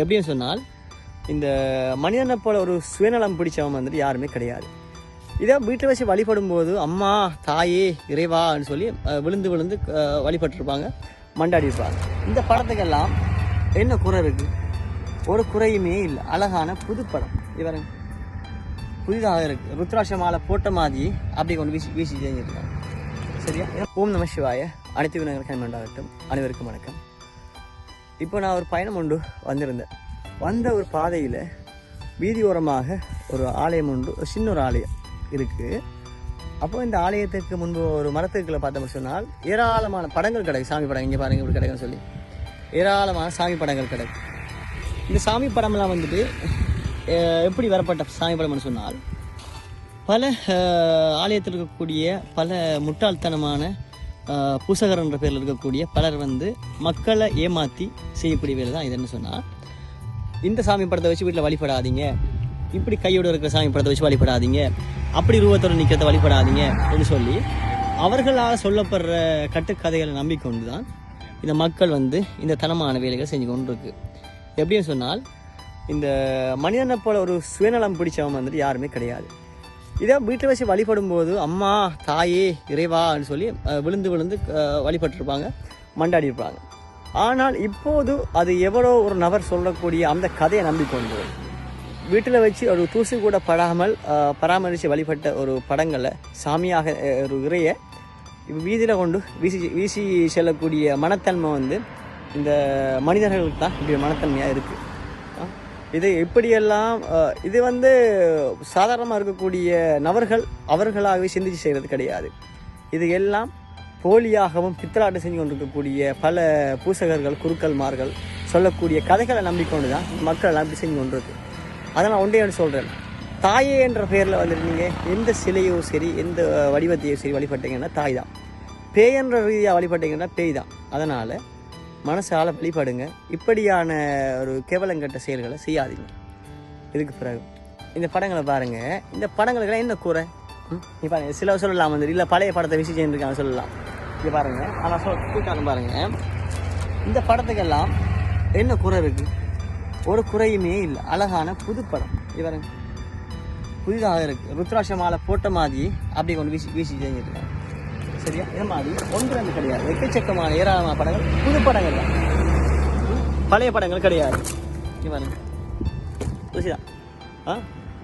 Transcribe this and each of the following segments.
எப்படின்னு சொன்னால் இந்த மனிதனை போல ஒரு சுயநலம் பிடிச்சவன் வந்துட்டு யாருமே கிடையாது. இதை வீட்டை வச்சு வழிபடும் போது அம்மா தாயே இறைவான்னு சொல்லி விழுந்து விழுந்து வழிபட்டுருப்பாங்க வழிபட்டிருப்பாங்க மண்டாடி இருப்பாங்க. இந்த படத்துக்கெல்லாம் என்ன குறை இருக்குது ஒரு குறையுமே இல்லை. அழகான புதுப்படம் இவர் புதிதாக இருக்குது ருத்ராட்ச மாலை போட்ட மாதிரி அப்படி கொண்டு வீசி வீசி செஞ்சிருக்காங்க. சரியா? ஓம் நம சிவாய. அனைத்து விநாயகர்கள் அனைவருக்கும் வணக்கம். இப்போ நான் ஒரு பயணம் உண்டு வந்திருந்தேன். வந்த ஒரு பாதையில் வீதியோரமாக ஒரு ஆலயம் உண்டு ஒரு சின்ன ஒரு ஆலயம் இருக்குது அப்போ இந்த ஆலயத்துக்கு முன்பு ஒரு மரத்துக்குள்ள பார்த்தோம் சொன்னால் ஏராளமான படங்கள் கிடக்கு சாமி படம் இங்கே பாருங்க இப்படி கிடக்குன்னு சொல்லி. ஏராளமான சாமி படங்கள் கிடக்கு இந்த சாமி படம்லாம் வந்துட்டு எப்படி வரப்பட்ட சாமி படம்னு சொன்னால் பல ஆலயத்தில் இருக்கக்கூடிய பல முட்டாள்தனமான பூசகர் என்ற பேரில் இருக்கக்கூடிய பலர் வந்து மக்களை ஏமாற்றி செய்யக்கூடிய வேலை தான் இதுன்னு சொன்னால் இந்த சாமி படத்தை வச்சு வீட்டில் வழிபடாதீங்க. இப்படி கையோடு இருக்கிற சாமி படத்தை வச்சு வழிபடாதீங்க. அப்படி ரூபத்தோடு நிற்கிறத வழிபடாதீங்க அப்படின்னு சொல்லி அவர்களால் சொல்லப்படுற கட்டுக்கதைகளை நம்பிக்கொண்டு தான் இந்த மக்கள் வந்து இந்த தனமான வேலைகள் செஞ்சு கொண்டு இருக்கு எப்படின்னு சொன்னால் இந்த மனிதனை போல ஒரு சுயநலம் பிடிச்சவன் வந்துட்டு யாருமே கிடையாது. இதை வீட்டில் வச்சு வழிபடும் போது அம்மா தாயே இறைவான்னு சொல்லி விழுந்து விழுந்து வழிபட்டிருப்பாங்க மண்டாடி இருப்பாங்க ஆனால் இப்போது அது எவ்வளோ ஒரு நபர் சொல்லக்கூடிய அந்த கதையை நம்பிக்கொண்டு வீட்டில் வச்சு ஒரு தூசி கூட படாமல் பராமரித்து வழிபட்ட ஒரு படங்களை சாமியாக ஒரு இறையை வீதியில் கொண்டு வீசி வீசி செல்லக்கூடிய மனத்தன்மை வந்து இந்த மனிதர்களுக்கு தான் இப்படி மனத்தன்மையாக இருக்குது இது இப்படியெல்லாம் இது வந்து சாதாரணமாக இருக்கக்கூடிய நபர்கள் அவர்களாகவே சிந்திச்சு செய்கிறது கிடையாது. இது எல்லாம் போலியாகவும் பித்தலாட்டம் செஞ்சு கொண்டிருக்கக்கூடிய பல பூசகர்கள் குருக்கள்மார்கள் சொல்லக்கூடிய கதைகளை நம்பிக்கொண்டு தான் மக்கள் எல்லாம் இப்படி செஞ்சு கொண்டிருக்கு. நான் ஒன்றே ஒன்று சொல்கிறேன் தாயே என்ற பெயரில் வந்துட்டு நீங்கள் எந்த சிலையோ சரி எந்த வடிவத்தையோ சரி வழிபட்டீங்கன்னா தாய் தான். பேய் என்ற ரீதியாக வழிபட்டீங்கன்னா பேய் தான். அதனால் மனசால் வழிபடுங்க. இப்படியான ஒரு கேவலங்கட்ட செயல்களை செய்யாதீங்க. இதுக்கு பிறகு இந்த படங்களை பாருங்கள் இந்த படங்களுக்கெல்லாம் என்ன குறை ம்? நீ பாருங்க. சில சொல்லலாம் வந்து இல்லை பழைய படத்தை விசி செஞ்சுருக்காங்க சொல்லலாம். இது பாருங்கள் ஆனால் சொல் கூட்டாலும் பாருங்கள் இந்த படத்துக்கெல்லாம் என்ன குறை இருக்குது ஒரு குறையுமே இல்லை. அழகான புது படம். இது பாருங்க. புதிதாக இருக்குது ருத்ராட்ச மாலை போட்ட மாதிரி அப்படி கொண்டு வீசி வீசி செஞ்சுருக்காங்க சரியா இது மாதிரி ஒன்று ரெண்டு கிடையாது. எக்கச்சக்கமான ஏராளமான படங்கள் புது படங்கள் தான். பழைய படங்கள் கிடையாது. இங்க புரியுதா ஆ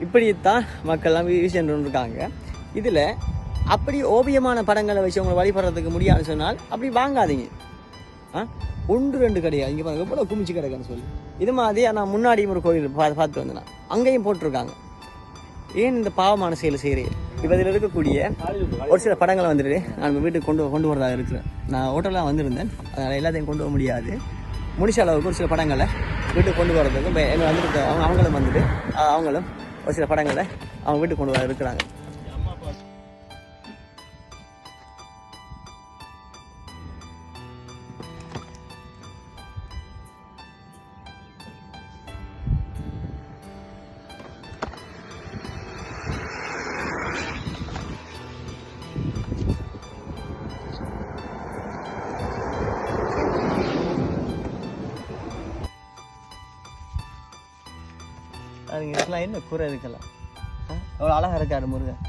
இப்படித்தான் மக்கள்லாம் வீசி இருக்காங்க. இதில் அப்படி ஓவியமான படங்களை வச்சு உங்களை வழிபடுறதுக்கு முடியாதுன்னு சொன்னால் அப்படி வாங்காதீங்க. ஆ ஒன்று ரெண்டு கிடையாது. இங்கே பாருங்க எவ்வளோ குமிச்சு கிடக்குன்னு சொல்லி. இது மாதிரி நான் முன்னாடியும் ஒரு கோயில் பார்த்து பார்த்து வந்தேன் அங்கேயும் போட்டிருக்காங்க. ஏன் இந்த பாவமான செயலை செய்கிறேன் இப்போ இதில் இருக்கக்கூடிய ஒரு சில படங்களை வந்துட்டு நான் வீட்டுக்கு கொண்டு கொண்டு வரதாக இருக்கிறேன் நான் ஹோட்டலாக வந்திருந்தேன். அதனால் எல்லாத்தையும் கொண்டு வர முடியாது. முடிச்ச அளவுக்கு ஒரு சில படங்களை வீட்டுக்கு கொண்டு வரதுக்கு இப்போ என்ன வந்துட்டு அவங்க அவங்களும் வந்துட்டு அவங்களும் ஒரு சில படங்களை அவங்க வீட்டுக்கு கொண்டு வர இருக்கிறாங்க. அதுங்க இருக்கலாம் என்ன கூரை இருக்கலாம் அவ்வளோ அழகாக இருக்காரு முருகன்.